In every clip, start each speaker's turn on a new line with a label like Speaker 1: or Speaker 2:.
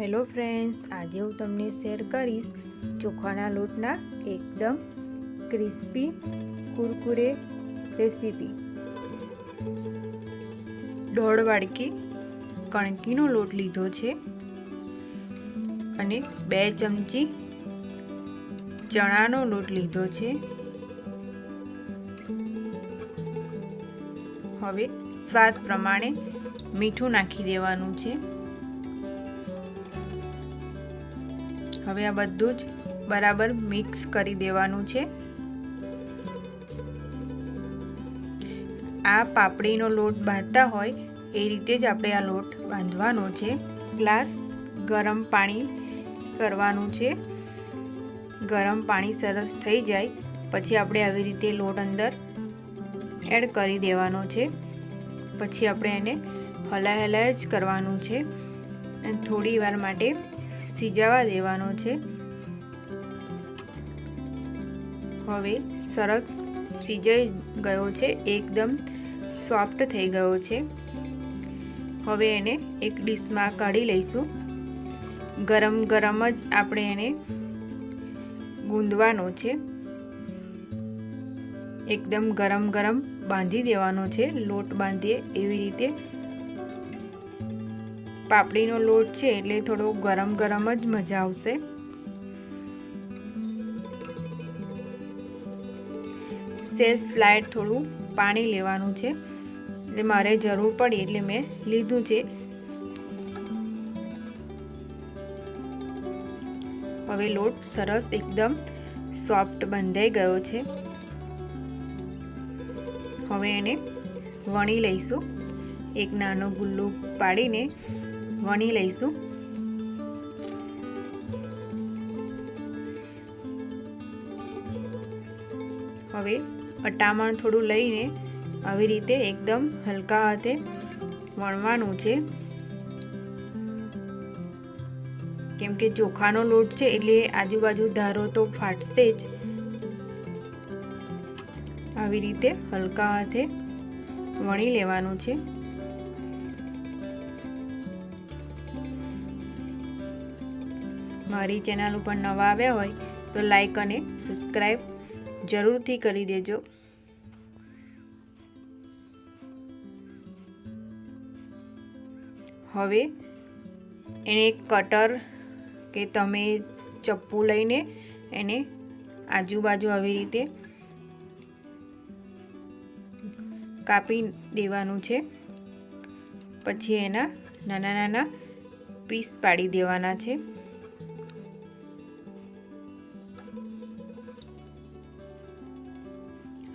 Speaker 1: Hello friends, આજે હું તમને શેર કરીશ ચોખાના લોટના એકદમ ક્રિસ્પી કુરકુરે રેસીપી. દોઢ વાડકી કણકીનો લોટ લીધો છે અને બે ચમચી ચણાનો લોટ લીધો છે. હવે સ્વાદ પ્રમાણે મીઠું નાખી દેવાનું છે. હવે આ બધું જ બરાબર મિક્સ કરી દેવાનું છે. આ પાપડીનો લોટ બાંધતા હોય એ રીતે જ આપણે આ લોટ બાંધવાનો છે. ગ્લાસ ગરમ પાણી કરવાનું છે. ગરમ પાણી સરસ થઈ જાય, પછી આપણે આવી રીતે લોટ અંદર એડ કરી દેવાનો છે. પછી આપણે એને હલાય હલાય જ કરવાનું છે. અને થોડી વાર માટે સિજાવા દેવાનો છે. હવે સરસ સિજાઈ ગયો છે, એકદમ સોફ્ટ થઈ ગયો છે. હવે એને એક ડીશમાં કાઢી લઈશું. ગરમ ગરમ જ આપણે એને ગૂંદવાનો છે. એકદમ ગરમ ગરમ બાંધી દેવાનો છે, લોટ બાંધીએ એવી રીતે. પાપડીનો લોટ છે એટલે થોડો ગરમ ગરમ જ મજા આવશે. સેસ ફ્લાઇટ થોડું પાણી લેવાનું છે. એટલે મારે જરૂર પડી એટલે મેં લીધું છે. હવે લોટ સરસ એકદમ સોફ્ટ બંધાઈ ગયો છે. હવે એને વણી લઈશું. એક નાનો ગુલ્લો પાડીને વણી લઈશું. હવે અટામણ થોડું લઈને આવી રીતે એકદમ હલકા હાથે વણવાનું છે. કેમ કે ચોખાનો લોટ છે એટલે આજુબાજુ ધારો તો ફાટશે જ. આવી રીતે હલકા હાથે વણી લેવાનું છે. મારી ચેનલ ઉપર નવા આવ્યા હોય તો લાઈક અને સબસ્ક્રાઈબ જરૂરથી કરી દેજો. હવે એને કટર કે તમે ચપ્પુ લઈને એને આજુબાજુ આવી રીતે કાપી દેવાનું છે. પછી એના નાના નાના પીસ પાડી દેવાના છે.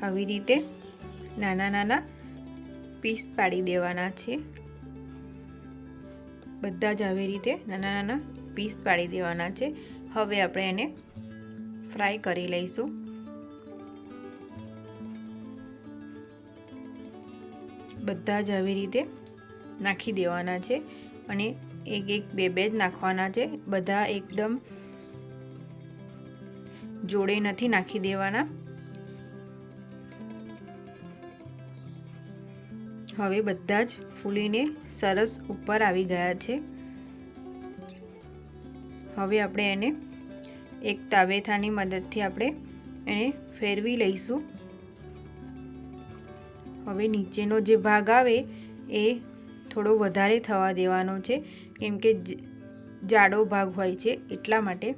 Speaker 1: આવી રીતે નાના નાના પીસ પાડી દેવાના છે. બધા જ આવી રીતે નાના નાના પીસ પાડી દેવાના છે. હવે આપણે એને ફ્રાય કરી લઈશું. બધા જ આવી રીતે નાખી દેવાના છે અને એક એક બે બે જ નાખવાના છે. બધા એકદમ જોડે નથી નાખી દેવાના. હવે બધા જ ફૂલીને સરસ ઉપર આવી ગયા છે. હવે આપણે એને એક તાવેથાની મદદથી આપણે એને ફેરવી લઈશું. હવે નીચેનો જે ભાગ આવે એ થોડો વધારે થવા દેવાનો છે, કેમ કે જાડો ભાગ હોય છે એટલા માટે.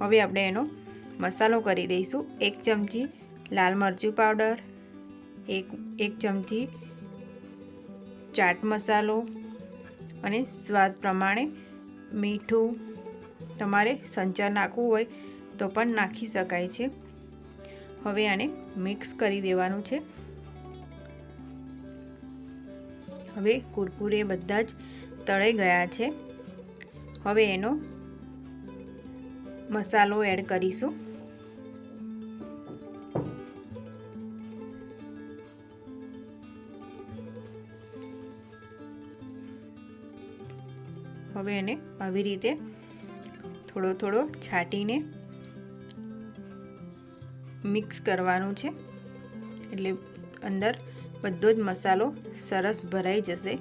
Speaker 1: હવે આપણે એનો મસાલો કરી દઈશું. એક ચમચી લાલ મરચું પાવડર, એક એક ચમચી ચાટ મસાલો અને સ્વાદ પ્રમાણે મીઠું. તમારે સંચાર નાખવું હોય તો પણ નાખી શકાય છે. હવે આને મિક્સ કરી દેવાનું છે. હવે કુરકુરે બધા જ તળાઈ ગયા છે. હવે એનો મસાલો એડ કરીશું. હવે એને આવી રીતે થોડો થોડો છાંટીને મિક્સ કરવાનું છે. એટલે અંદર બધો જ મસાલો સરસ ભરાઈ જશે.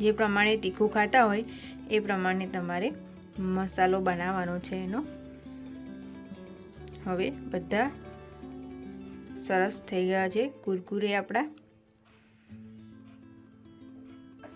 Speaker 1: જે પ્રમાણે તીખું ખાતા હોય, એ પ્રમાણે તમારે મસાલો બનાવવાનો છે એનો. હવે બધા સરસ થઈ ગયા છે. કુરકુરે આપણા